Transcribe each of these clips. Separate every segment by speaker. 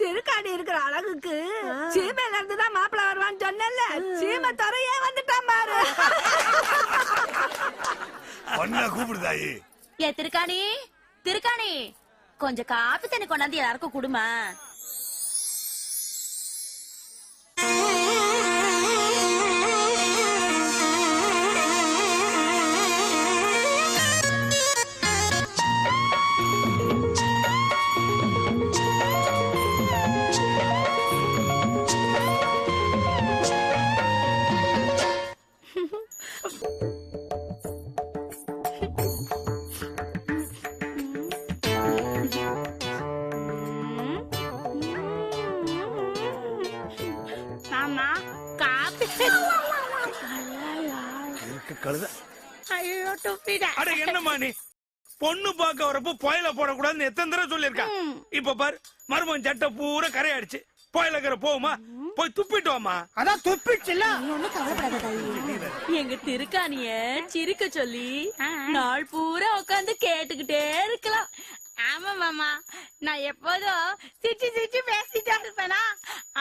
Speaker 1: திருக்காணி இருக்கிற அழகுக்கு சீமையில இருந்து தான் மாப்பிள்ள வருவான்னு சொன்னேன்ல. சீமை துறையே வந்துட்டான் பாரு.
Speaker 2: பொண்ண கூப்பிடுதாயி
Speaker 3: ஏ திருக்காணி திருக்காணி. கொஞ்சம் காப்பி தண்ணி கொண்டாந்து எல்லாருக்கும் குடுமா.
Speaker 4: ஐயோ துப்பிட்டேன்
Speaker 2: அட என்னம்மா நீ? பொண்ணு பார்க்க வரப்போ புயல போடக்கூடாதுன்னு எத்தனை தடவை சொல்லியிருக்கேன் இப்ப பாரு மருமகன் சட்டை பூரா கரையாடுச்சு புயலக்கிற போகுமா போய் துப்பிட்டு வாமா
Speaker 5: அதான்
Speaker 3: தாயி. எங்க திருக்காணிய சிரிக்க சொல்லி நாள் பூரா உட்காந்து கேட்டுக்கிட்டே இருக்கலாம்.
Speaker 4: ஆமா மாமா. நான் எப்போதும் சிரிச்சு சிரிச்சு பேசிட்டே இருப்பேனா?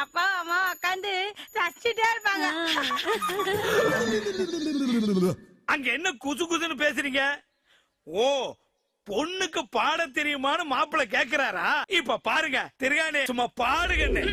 Speaker 4: அப்பா அம்மா உட்காந்து ரசிச்சுட்டே இருப்பாங்க.
Speaker 2: அங்க என்ன குசு குசுன்னு பேசுறீங்க? ஓ பொண்ணுக்கு பாட தெரியுமான்னு மாப்பிள்ள கேக்குறாரா? இப்ப பாருங்க திருகாணி சும்மா பாடுங்கன்னு.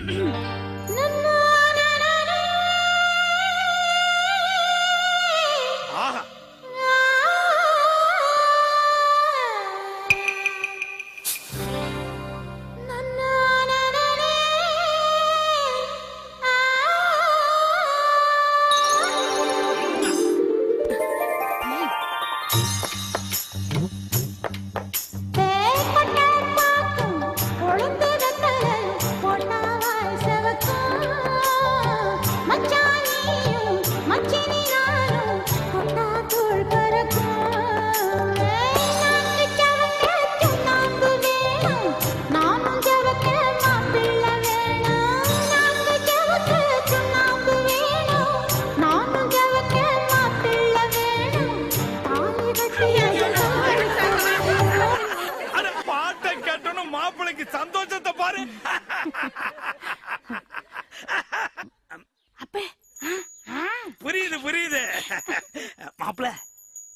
Speaker 2: மாப்பிள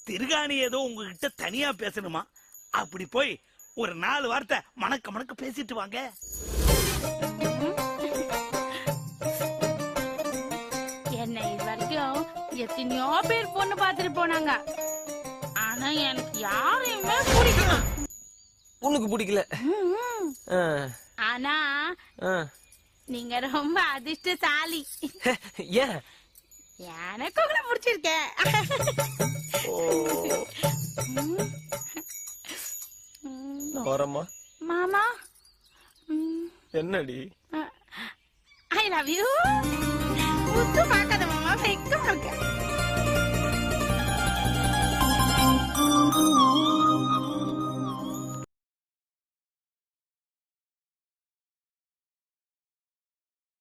Speaker 2: திருகாணி ஏதோ உங்ககிட்ட தனியா பேசணுமா? அப்படி போய் ஒரு நாலு வார்த்தை மணக்க மணக்க பேசிட்டு வாங்க.
Speaker 4: என்னை இது வரைக்கும் எத்தனையோ பேர் பொண்ணு பார்த்துட்டு போனாங்க. ஆனா எனக்கு யாரையுமே பிடிக்கல.
Speaker 5: உனக்கு பிடிக்கல?
Speaker 4: ஆனா. நீங்க ரொம்ப அதிர்ஷ்டசாலி.
Speaker 5: ஏன்?
Speaker 4: எனக்கு உங்களை பிடிச்சிருக்கேன்
Speaker 5: வரமா
Speaker 4: மாமா.
Speaker 5: என்னடி?
Speaker 4: I love you